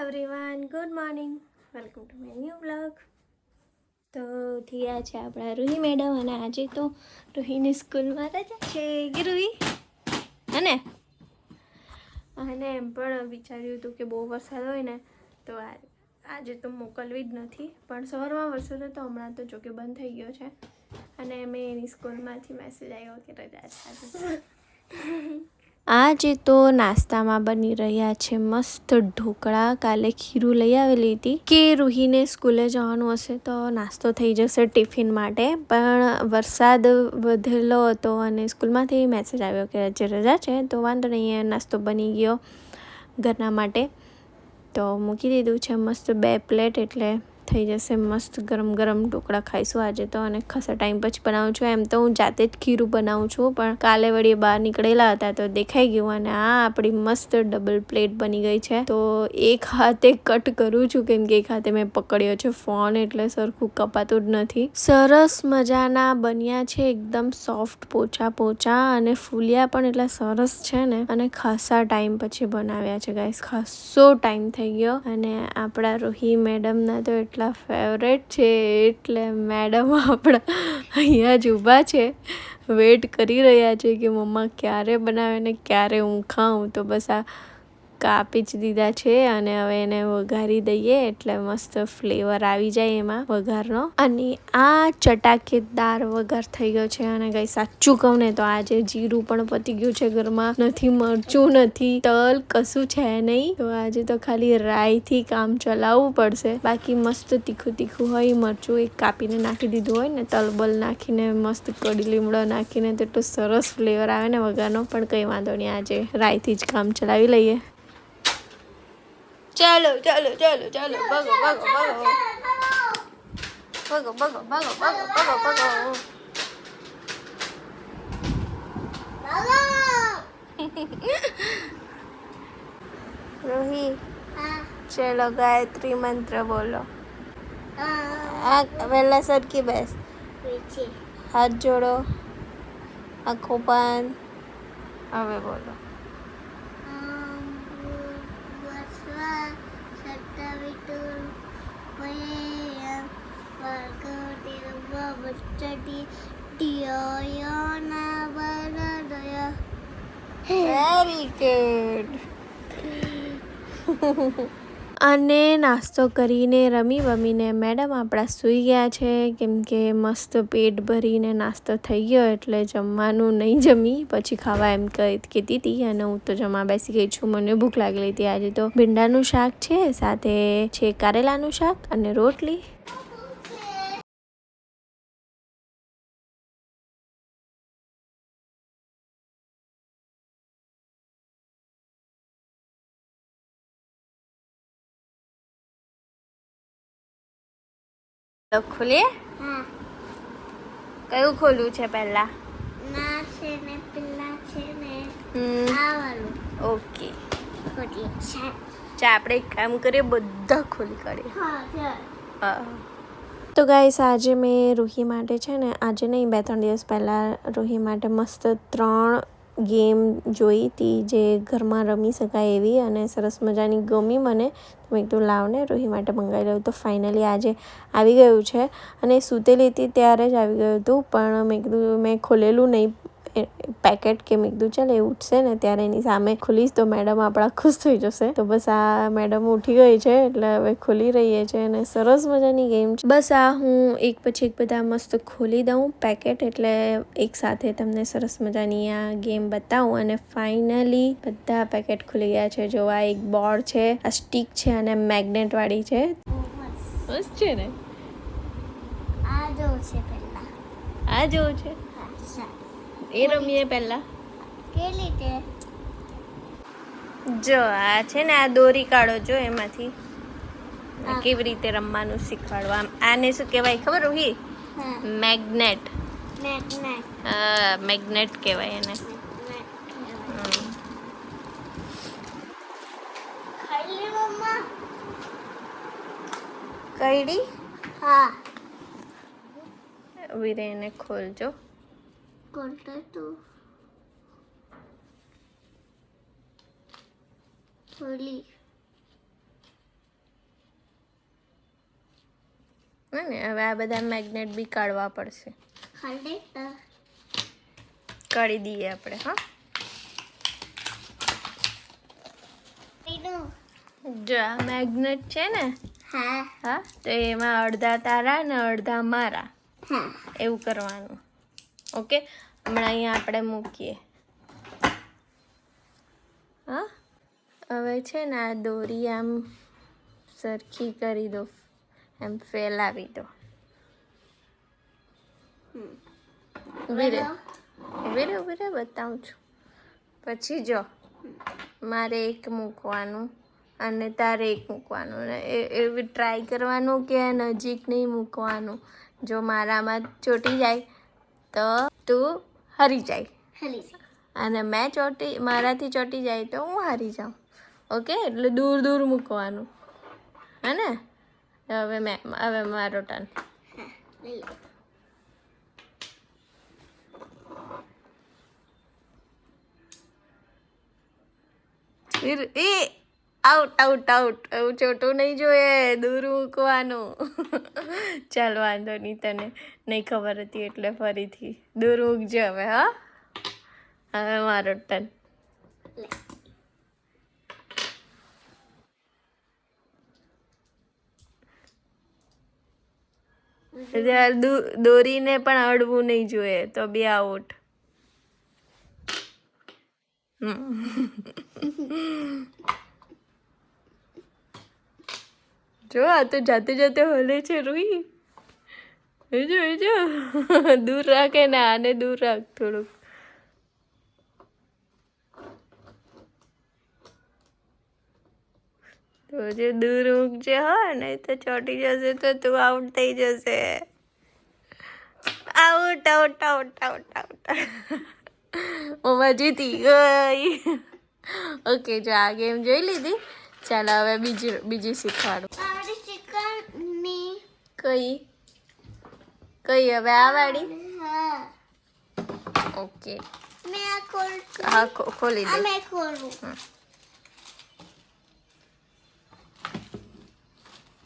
Everyone good morning welcome to my new blog તો થયા છે આપણા રૂહી મેડમ અને આજે તો રૂહીની સ્કૂલમાં રજા છે. કે રૂહી? અને? અને એમ પણ વિચાર્યું હતું કે બહુ વરસાદ હોય ને, તો આજે તો મોકલવી જ નથી. પણ સવારમાં વરસાદ હતો, હમણાં તો જોકે બંધ થઈ ગયો છે. અને મેં એની સ્કૂલમાંથી મેસેજ આવ્યો કે રજા છે આજે તો નાસ્તામાં બની રહ્યા છે મસ્ત ઢોકળા. કાલે ખીરું લઈ આવેલી હતી. કે રૂહીને સ્કૂલે જવાનું હશે તો નાસ્તો થઈ જશે ટિફિન માટે. પણ વરસાદ વધેલો હતો અને સ્કૂલમાંથી મેસેજ આવ્યો કે આજે રજા છે, તો વાંધો નહીં નાસ્તો બની ગયો ઘરના માટે. તો મૂકી દીધું છે મસ્ત બે પ્લેટ એટલે થઈ જશે, મસ્ત ગરમ ગરમ ઢોકળા ખાઈશું આજે તો અને ખાસા ટાઈમ પછી બનાવું છું. એમ તો હું જાતે જ ખીરું બનાવું છું, પણ કાલે વળી બહાર નીકળેલા હતા તો દેખાઈ ગયું અને આ આપણી મસ્ત ડબલ પ્લેટ બની ગઈ છે. તો એક હાથે કટ કરું છું, કેમ કે એક હાથે મેં પકડ્યો છે ફોન એટલે સરખું કપાતું જ નથી. સરસ મજાના બન્યા છે, એકદમ સોફ્ટ, પોચા પોચા અને ફૂલિયા પણ એટલા સરસ છે ને. અને ખાસા ટાઈમ પછી બનાવ્યા છે, ગાઈસ. ખાસો ટાઈમ થઈ ગયો અને આપણા રોહી મેડમના તો એટલા ફેવરેટ છે એટલે મેડમ આપણા અહીંયા જ ઊભા છે. વેટ કરી રહ્યા છે કે મમ્મા ક્યારે બનાવે ને ક્યારે હું ખાઉં. તો બસ આ કાપી જ દીધા છે અને હવે એને વઘારી દઈએ એટલે મસ્ત ફ્લેવર આવી જાય એમાં વઘારનો. અને આ ચટાકેદાર વઘાર થઈ ગયો છે અને કઈ સાચું કહું ને તો આજે જીરું પણ પતી ગયું છે ઘરમાં. નથી, મરચું નથી, તલ કશું છે નહીં. તો આજે તો ખાલી રાઈથી કામ ચલાવવું પડશે. બાકી મસ્ત તીખું તીખું હોય, મરચું એક કાપીને નાખી દીધું હોય ને તલ બલ નાખીને, મસ્ત કડી લીમડો નાખીને તેટલો સરસ ફ્લેવર આવે ને વઘારનો. પણ કંઈ વાંધો નહીં, આજે રાઈથી જ કામ ચલાવી લઈએ. ચાલો ચાલો ચાલો ચાલો ભગો ભગો ભગો ભગો ભગો ભગો ભગો ભગો ભગો રોહી ચલો ગાયત્રી મંત્ર બોલો આ વહેલા સરખી બેસ હાથ જોડો આંખો બંધ હવે બોલો વેરી ગુડ અને નાસ્તો કરીને રમી બમીને મેડમ આપણા સૂઈ ગયા છે, કેમ કે મસ્ત પેટ ભરીને નાસ્તો થઈ ગયો એટલે જમવાનું નહીં જમી, પછી ખાવા એમ કહેતી હતી અને હું તો જમવા બેસી ગઈ છું, મને ભૂખ લાગેલી હતી. આજે તો ભીંડાનું શાક છે, સાથે છે કારેલાનું શાક અને રોટલી. ખોલીએ? કયું ખોલવું છે પહેલા? ના છે ને પેલા છે ને હમ. આ વાળું. ઓકે. છે ચા આપણે એક કામ કરીએ બધા ખોલી કાઢીએ. હા ચાલ. તો ગાઈસ આજે મેં રૂહી માટે છે ને આજે નહીં બે ત્રણ દિવસ પહેલાં રૂહી માટે મસ્ત ત્રણ ગેમ જોઈ હતી જે ઘરમાં રમી શકાય એવી અને સરસ મજાની ગમી મને. તો મેં કીધું લાવને રોહી માટે મંગાવી લઉં. તો ફાઇનલી આજે આવી ગયું છે અને સૂતેલી હતી ત્યારે જ આવી ગયું હતું. પણ મેં કીધું, મેં ખોલેલું નહીં પેકેટ કે મેં કીધું ચાલ એ ઉઠશે ને ત્યારે એની સામે ખુલીશ તો મેડમ આપણા ખુશ થઈ જશે. તો બસ આ મેડમ ઉઠી ગઈ છે એટલે હવે ખોલી રહીએ છે અને સરસ મજાની ગેમ છે. બસ આ હું એક પછી એક બધા મસ્ત ખોલી દઉં પેકેટ એટલે એક સાથે તમને સરસ મજાની આ ગેમ બતાવું અને ફાઇનલી બધા પેકેટ ખુલી ગયા છે. જો આ એક બોર્ડ છે આ સ્ટીક છે અને મેગ્નેટ વાળી છે. મસ્ત છે ને? આ જો છે આ જો છે? એ રમીએ પહેલા. કે રીતે? જો આ છે ને આ દોરી કાઢો જો એમાંથી. કેવી રીતે રમવાનું શીખવાડવા આમ. આને શું કહેવાય ખબર રોહી મેગ્નેટ. મેગ્નેટ. મેગ્નેટ કહેવાય એને. કઈડી? હા. વિરેને ખોલજો. करता तू હોલી અને હવે આ બધા મેગ્નેટ બી કાઢવા પડશે. કાઢી દઈએ આપણે હા? જો આ મેગ્નેટ છે ને હા. હા તો એમાં અડધા તારા ને અડધા મારા. એવું કરવાનું. ઓકે હમણાં અહીંયા આપણે મૂકીએ. હા? હવે છે ને આ દોરી આમ સરખી કરી દો. એમ ફેલાવી દો. રહે ઊભી રહે બતાવું છું. પછી જો, મારે એક મૂકવાનું અને તારે એક મૂકવાનું. ને એવી ટ્રાય કરવાનું કે નજીક નહીં મૂકવાનું. જો મારામાં ચોટી જાય, તો તું હારી જાય. અને મેં ચોટી મારાથી ચોટી જાય તો હું હારી જાઉં. ઓકે? એટલે દૂર દૂર મૂકવાનું. હે ને? હવે મેં હવે મારો ટર્ન એ આઉટ આઉટ આઉટ એવું ચોટું નહીં જોઈએ, દૂર મૂકવાનું. ચાલ, વાંધો નહીં તને નહીં ખબર હતી એટલે ફરીથી દૂર મૂકજો હવે, હા. હવે મારો ટન દોરીને પણ અડવું નહીં જોઈએ, તો બી આઉટ જો, આ તો જાતે જાતે હલે છે રૂહી એજો એજો દૂર રાખે ને આને દૂર રાખ થોડુંક. તો જે દૂર મૂકજે હોય ને તો ચોટી જશે તો તું આઉટ થઈ જશે. Out out out out out ઓમાં જીતી ગઈ. ઓકે જો આ ગેમ જોઈ લીધી. ચાલો હવે બીજી બીજી શીખવાડું. કઈ? કઈ હવે આ વાળી હા. ઓકે. મેં આ ખોલ હા ખોલી દે મેં ખોલું.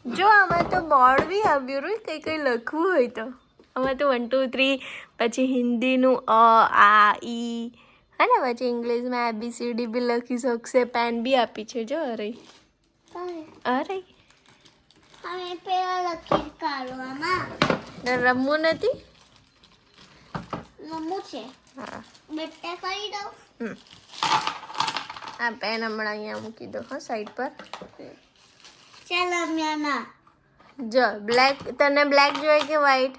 જો આમાં તો બોર્ડ બી આવ્યું રહ્યું. કંઈ કંઈ લખવું હોય તો. આમાં તો વન ટુ થ્રી પછી હિન્દીનું અ આ ઈ. હે ને પછી ઇંગ્લિશમાં એબીસીડી બી લખી શકશે. પેન બી આપી છે. જો અરે. અરે. હવે પેલા લખી કાઢવામાં ને રમવું નથી? રમવું છે. હા. બેટા કરી દઉં. હમ. આ પેન હમણાં અહીંયા મૂકી દો હા સાઈડ પર. ચાલો મ્યાના જો બ્લેક તને બ્લેક જોઈએ કે વ્હાઈટ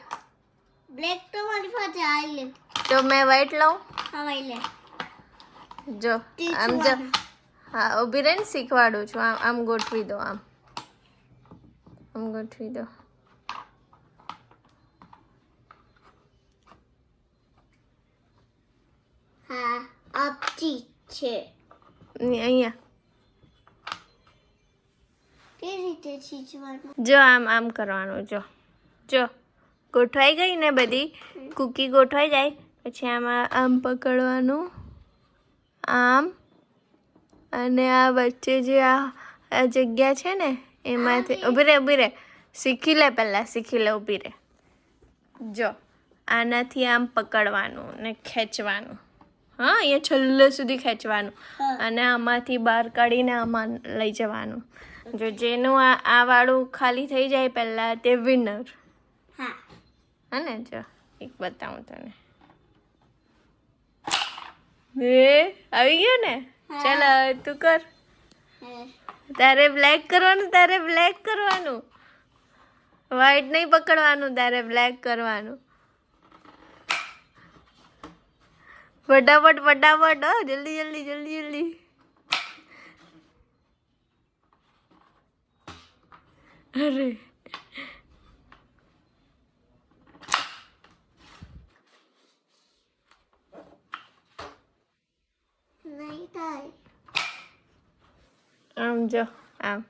બ્લેક તો મારી પાસે આવી લે. તો મેં વ્હાઈટ લઉં? હવાઈ લે. જો આમ જો. હા ઊભી રહીને શીખવાડું છું આમ આમ ગોઠવી દો આમ. આમ ગોઠવી દો હા આપતી છે અહીં- અહીંયા રીતે છીચવાનું જો આમ આમ કરવાનું જો. જો ગોઠવાઈ ગઈ ને બધી? કૂકી ગોઠવાઈ જાય. પછી આમાં આમ પકડવાનું. આમ. અને આ વચ્ચે જે આ જગ્યા છે ને એમાંથી ઊભી રે ઊભી રે. શીખી લે પહેલાં શીખી લે ઊભી રહે જો આનાથી આમ પકડવાનું ને ખેંચવાનું. હા અહીંયા છેલ્લે સુધી ખેંચવાનું. અને આમાંથી બહાર કાઢીને આમાં લઈ જવાનું. જો જેનું આ આ વાળું ખાલી થઈ જાય પહેલાં તે વિનર હા. ને જો એક બતાવું તને. એ આવી ગયો ને? ચાલ તું કર. તારે બ્લેક કરવાનું, તારે બ્લેક કરવાનું. વ્હાઈટ નહીં પકડવાનું, તારે બ્લેક કરવાનું. ફટાફટ ફટાફટ, હો, જલ્દી જલ્દી જલ્દી જલ્દી. અરે. નહીં થાય. આમ જો આમ.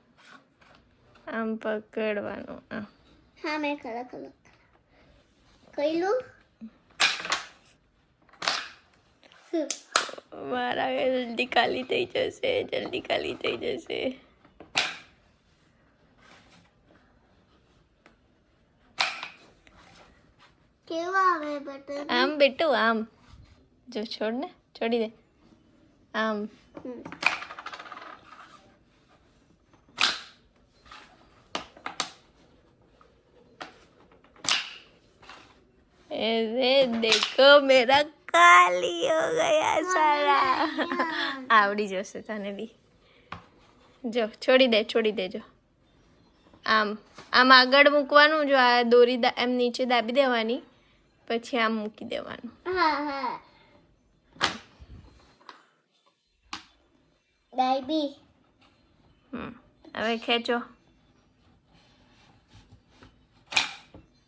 આમ પકડવાનું આમ. હા મેં કલર કલર કઈલું મારા જલ્દી ખાલી થઈ જશે જલ્દી ખાલી થઈ જશે. આમ બેટું આમ. જો છોડ ને છોડી દે. આમ. હમ. अरे देखो मेरा काली हो गया सारा આવડી જશે તને બી જો છોડી દે છોડી દેજો આમ આમ આગળ મૂકવાનું જો આ દોરી દા એમ નીચે દાબી દેવાની પછી આમ મૂકી દેવાનું હા હા બેબી હમ હવે ખેંચો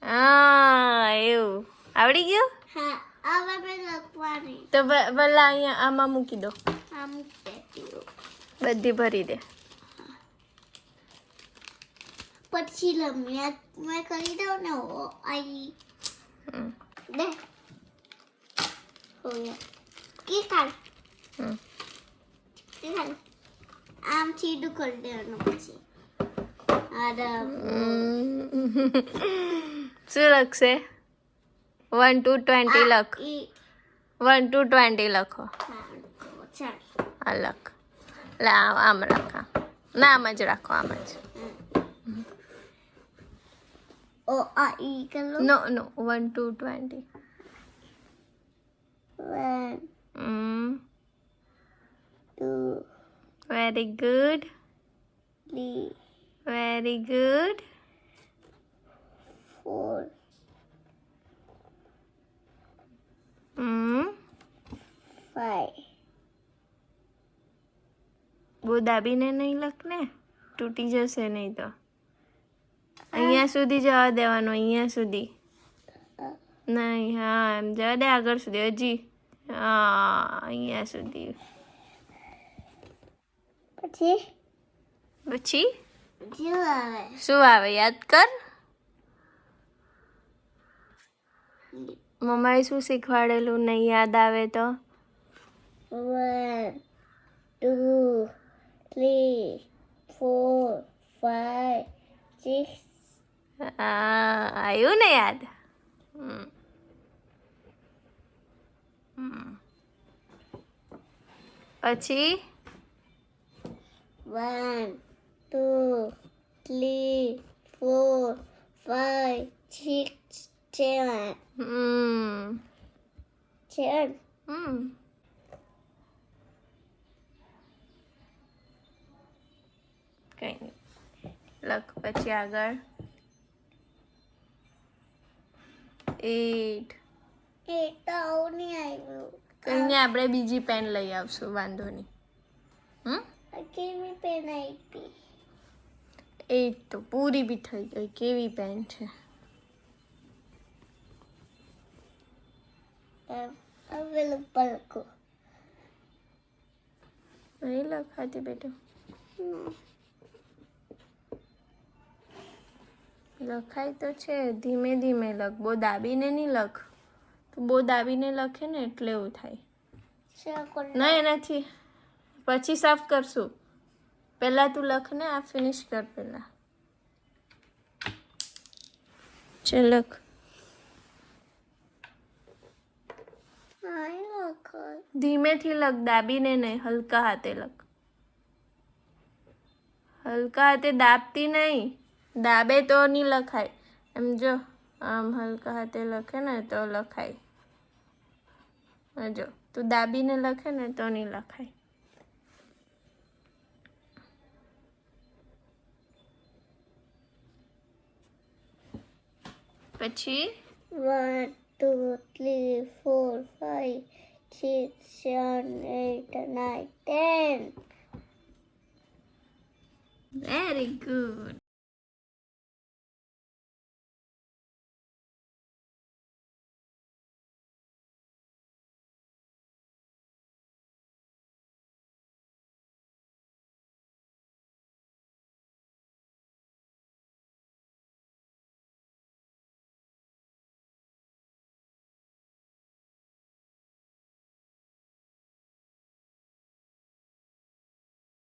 હા એવું આવડી ગયું? હા હવે મેં લખવાની. તો ભલા અહીંયા આમાં મૂકી દો. આમ બધી ભરી દે. પછી લમ્યા મેં કરી દઉં ને આઈ. દે. હો ગયા કે હમ. કે કાઢ આમ સીધું કરી દેવાનું પછી. આરામ શું લખશે? વન ટુ ટ્વેન્ટી લખ વન ટુ ટ્વેન્ટી લખો હા આ લખ એટલે આમ રાખા ના આમ જ રાખો આમ જ. ઓ આ ઈ કરો no no one two twenty very good very good four five બહુ દાબીને નહીં લખ ને? તૂટી જશે નહીં તો. અહીંયા સુધી જવા દેવાનું અહીંયા સુધી. નહીં હા એમ જવા દે આગળ સુધી હજી. હા અહીંયા સુધી. પછી? પછી? શું આવે? યાદ કર? મમ્માએ શું શીખવાડેલું? નહીં યાદ આવે તો? One two three four five six. આવ્યું ને યાદ. પછી? One two three four five six. Seven hmm seven hmm કંઈ નહીં લખ પછી આગળ. એટ એ તો આવું નહીં આવ્યું. કઈ આપણે બીજી પેન લઈ આવશું વાંધો નહીં. હમ? કેવી પેન આપી? એટ તો પૂરી બી થઈ ગઈ કેવી પેન છે? પલકો નહીં લખાતી બેટા લખાય તો છે ધીમે ધીમે લખ. બહુ દાબીને નહીં લખ. તું બહુ દાબીને લખે ને એટલે એવું થાય. ના એનાથી. પછી સાફ કરશું. પહેલાં તું લખ ને આ ફિનિશ કર પહેલાં. ચલ ધીમેથી લખ દાબીને નહીં હલકા હાથે લખ હલકા હાથે દાબતી નહીં દાબે તો નહીં લખાય. એમ જો આમ હલકા હાથે લખે ને તો લખાય. જો તું દાબીને લખે ને તો નહીં લખાય. પછી? One, two, three, four, five, six, seven, eight, nine, ten. Very good.